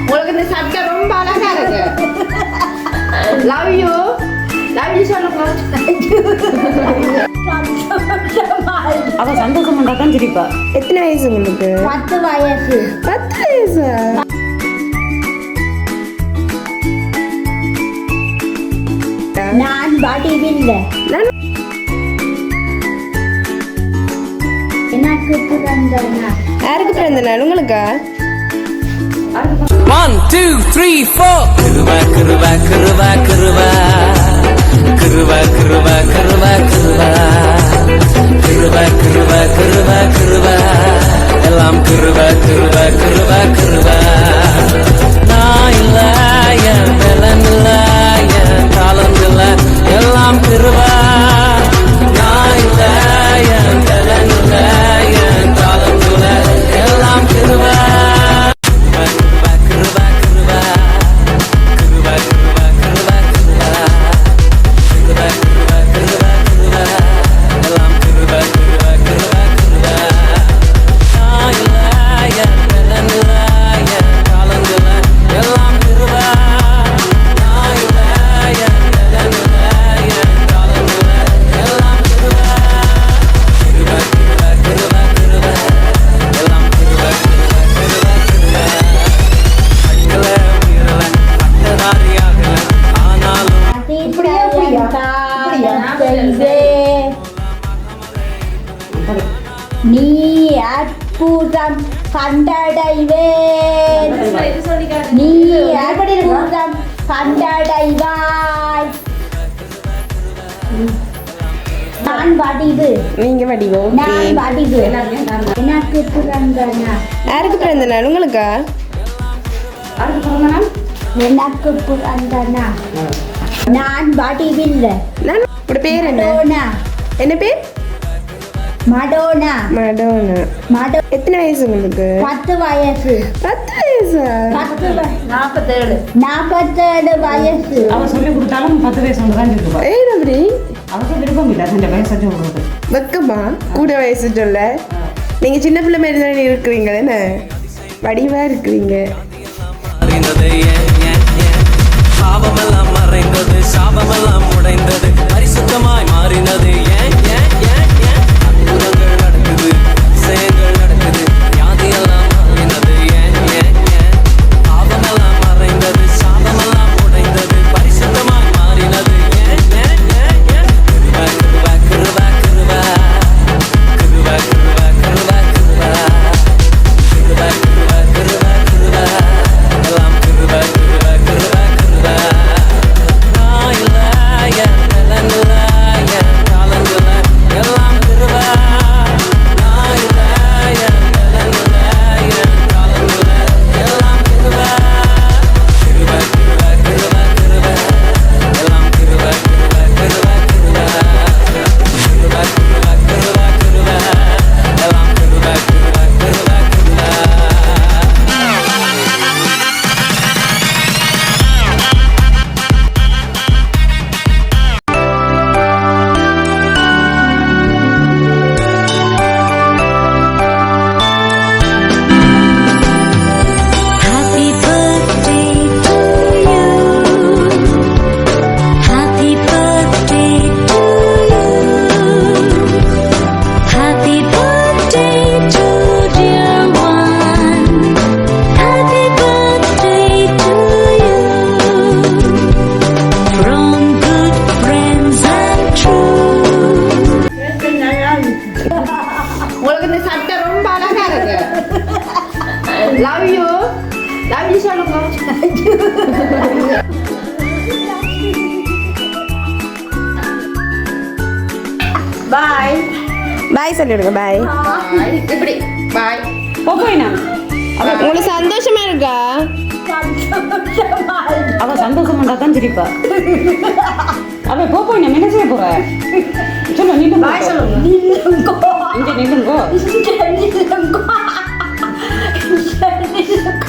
உங்களுக்கு இந்த சட்டை ரொம்ப அழகா இருக்கு. லவ் யூ லவ் யூ சொல்லுங்க அவ சந்தோஷம் பண்ணா தான் சிரிப்பா. எத்தனை வயசு உங்களுக்கு பத்து வயசு. பத்து வயசா? நான் வடிவில்லை நான் எனக்கு பிறந்த நாள் யாருக்கு பிறந்த நாள்? உங்களுக்கா? One, two, three, four. Kırva, kırva, kırva, kırva. Kırva, kırva, kırva, kırva. Kırva, kırva, kırva, kırva. எல்லாம் கிருப கிருப கிருப கிருப நான் இல்ல என் பலன் இல்ல என் காலம் இல்ல எல்லாம் கிருப அற்புதம் கண்டடைவேன். நீ அற்புதம் கண்டடைவாய். நான் வடிவு. நீங்க வடிவம் நான் வடிவு. எனக்கு பிறந்த நாள் யாருக்கு பிறந்த நாள் உங்களுக்கா எனக்கு பிறந்த நாள் நான் வடிவில்லை. உங்களோட பேர் என்ன? என்ன பேர்? மடோனா. மடோனா. மடோ எத்தனை வயசு உங்களுக்கு? பத்து வயசு. பத்து வயசா? பத்து நாற்பத்தேழு நாற்பத்தேழு வயசு. அவ சொல்லி கொடுத்தாலும் பத்து வயசு ஒன்று தான் ஏன் அப்படி அவருக்கு விருப்பம் இல்லை. அந்த வயசு சொல்றது வெக்கமா? கூட வயசு சொல்ல. நீங்க சின்ன பிள்ளை மாதிரி தானே இருக்கிறீங்க என்ன? வடிவா இருக்கிறீங்க? பாவமெல்லாம் மறைந்தது லவ் யூ லவ் யூ சொல்லுங்க பாய் பாய் சொல்லிடுங்க பாய் இப்படி. பாய் போய் நான் உங்களுக்கு சந்தோஷமா இருக்கா? அவ சந்தோஷம் பண்ணா தான் சிரிப்பா. அவ போ போய் நான் என்ன செய்ய போற? சொல்லு சொல்லுங்க. இங்க நின்றுங்கோ